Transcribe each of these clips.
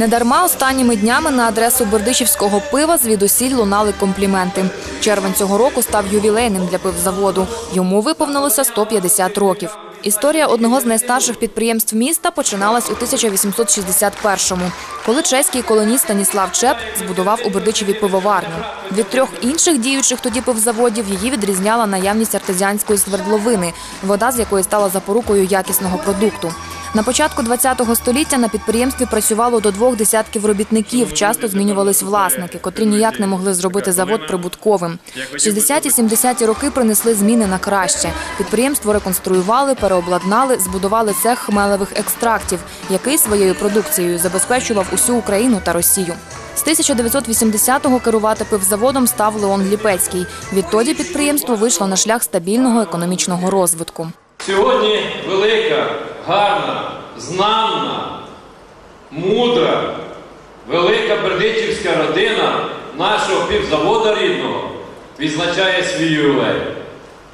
Недарма останніми днями на адресу бердичівського пива звідусіль лунали компліменти. Червень цього року став ювілейним для пивзаводу. Йому виповнилося 150 років. Історія одного з найстарших підприємств міста починалась у 1861-му, коли чеський колоніст Станіслав Чеп збудував у Бердичеві пивоварню. Від трьох інших діючих тоді пивзаводів її відрізняла наявність артезіанської свердловини, вода з якої стала запорукою якісного продукту. На початку ХХ століття на підприємстві працювало до двох десятків робітників. Часто змінювались власники, котрі ніяк не могли зробити завод прибутковим. 60-70-ті роки принесли зміни на краще. Підприємство реконструювали, переобладнали, збудували цех хмелевих екстрактів, який своєю продукцією забезпечував усю Україну та Росію. З 1980-го керувати пивзаводом став Леон Ліпецький. Відтоді підприємство вийшло на шлях стабільного економічного розвитку. Сьогодні велика, гарна, знамна, мудра, велика бердичівська родина нашого півзавода рідного відзначає свій ювілей.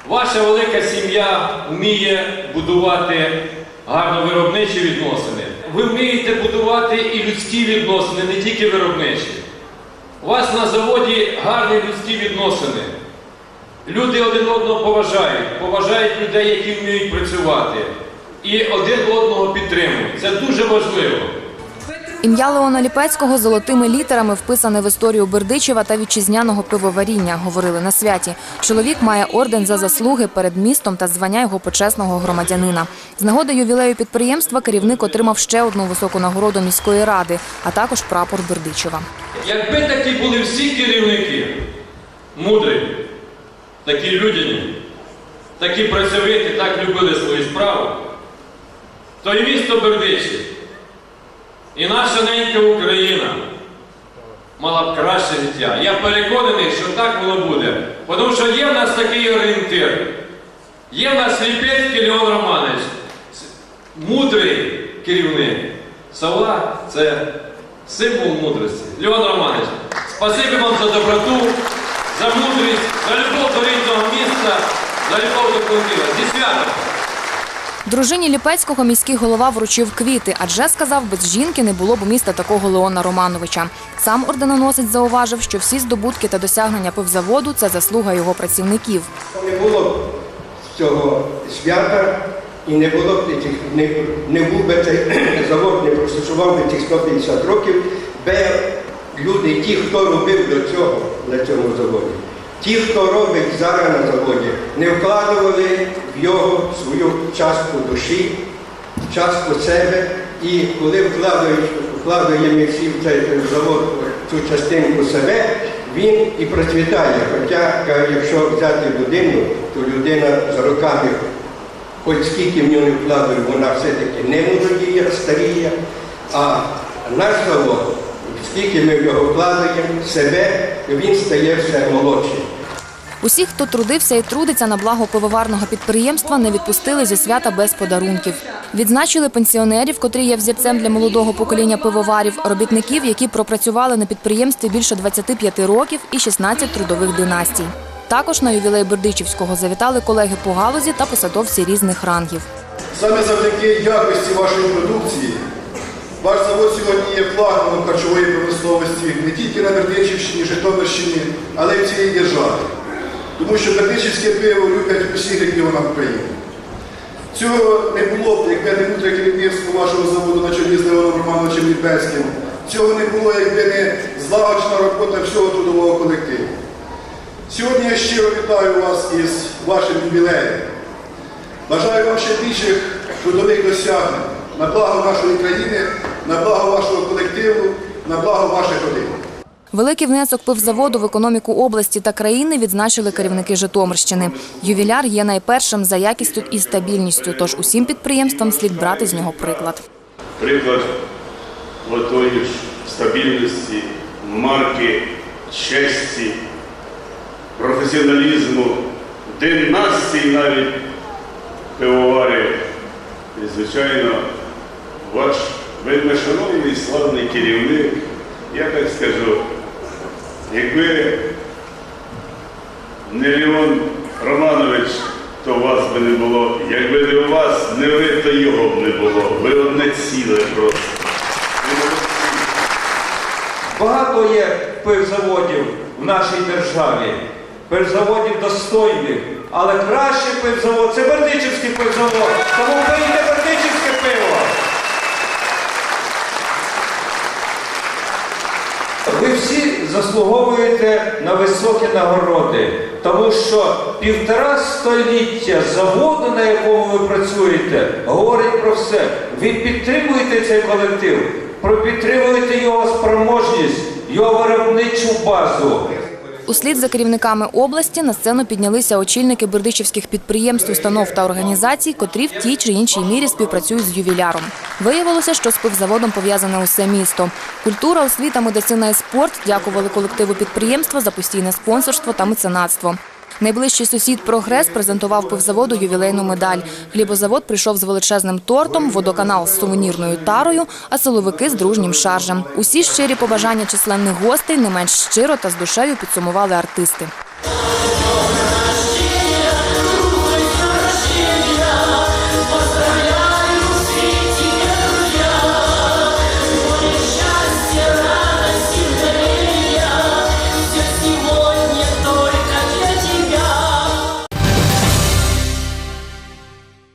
Ваша велика сім'я вміє будувати гарно виробничі відносини. Ви вмієте будувати і людські відносини, не тільки виробничі. У вас на заводі гарні людські відносини. Люди один одного поважають, поважають людей, які вміють працювати. І один одного підтримують. Це дуже важливо. Ім'я Леона Ліпецького золотими літерами вписане в історію Бердичева та вітчизняного пивоваріння, говорили на святі. Чоловік має орден за заслуги перед містом та звання його почесного громадянина. З нагоди ювілею підприємства керівник отримав ще одну високу нагороду міської ради, а також прапор Бердичева. Якби такі були всі керівники, мудрі, такі людяні, такі працьовиті, так любили свою справу, то і місто Бердичів, і наша ненька Україна мала б краще життя. Я переконаний, що так воно буде. Тому що є в нас такий орієнтир. Є в нас Ліпецький Леон Романович, мудрий керівник. Савла це символ мудрості. Леон Романович, спасибі вам за доброту, за мудрість, за любов до рідного міста, за любов до колектива. Зі святом! Дружині Ліпецького міський голова вручив квіти, адже сказав, без жінки не було б міста такого Леона Романовича. Сам орденоносець зауважив, що всі здобутки та досягнення пивзаводу це заслуга його працівників. Не було б цього свята і не було б цих, не, не був би цей завод, не просушував би цих 150 років, би люди, ті, хто робив до цього на цьому заводі, ті, хто робить зараз на заводі, не вкладували його свою частку душі, частку себе. І коли вкладаємо всі в цей завод цю частинку себе, він і процвітає. Хоча, якщо взяти людину, то людина за роками, хоч скільки в нього не вкладує, вона все-таки не молодіє, старіє. А наш завод, скільки ми в нього вкладаємо себе, він стає все молодшим. Усі, хто трудився і трудиться на благо пивоварного підприємства, не відпустили зі свята без подарунків. Відзначили пенсіонерів, котрі є взірцем для молодого покоління пивоварів, робітників, які пропрацювали на підприємстві більше 25 років і 16 трудових династій. Також на ювілей Бердичівського завітали колеги по галузі та посадовці різних рангів. Саме завдяки якості вашої продукції ваш завод сьогодні є флагманом харчової промисловості не тільки на Бердичівщині, Житомирщині, але й в цілій державі. Тому що бердичівське пиво люблять в усіх регіонах України. Цього не було б, якби не мудре керівництво вашого заводу на чолі з Леоном Романовичем Ліпецьким. Цього не було, якби не злагоджена робота всього трудового колективу. Сьогодні я щиро вітаю вас із вашим ювілеєм. Бажаю вам ще більших трудових досягнень на благо нашої країни, на благо вашого колективу, на благо ваших родин. Великий внесок пивзаводу в економіку області та країни відзначили керівники Житомирщини. Ювіляр є найпершим за якістю і стабільністю, тож усім підприємствам слід брати з нього приклад. приклад отої стабільності, марки, честі, професіоналізму, династії навіть пивоварів. І, звичайно, ваш вельмишановний славний керівник, я так скажу, якби не Леон Романович, то вас би не було. Якби не у вас, не ви, то його б не було. Ви одне ціле просто. Багато є пивзаводів в нашій державі, пивзаводів достойних, але кращий пивзавод це Бердичівський пивзавод. Тому пийте Бердичівське пиво. Ви всі заслуговуєте на високі нагороди, тому що півтора століття заводу, на якому ви працюєте, говорить про все. Ви підтримуєте цей колектив, підтримуєте його спроможність, його виробничу базу. Услід за керівниками області на сцену піднялися очільники бердичівських підприємств, установ та організацій, котрі в тій чи іншій мірі співпрацюють з ювіляром. Виявилося, що з пивзаводом пов'язане усе місто. Культура, освіта, медицина і спорт дякували колективу підприємства за постійне спонсорство та меценатство. Найближчий сусід «Прогрес» презентував пивзаводу ювілейну медаль. Хлібозавод прийшов з величезним тортом, водоканал з сувенірною тарою, а силовики з дружнім шаржем. Усі щирі побажання численних гостей не менш щиро та з душею підсумували артисти.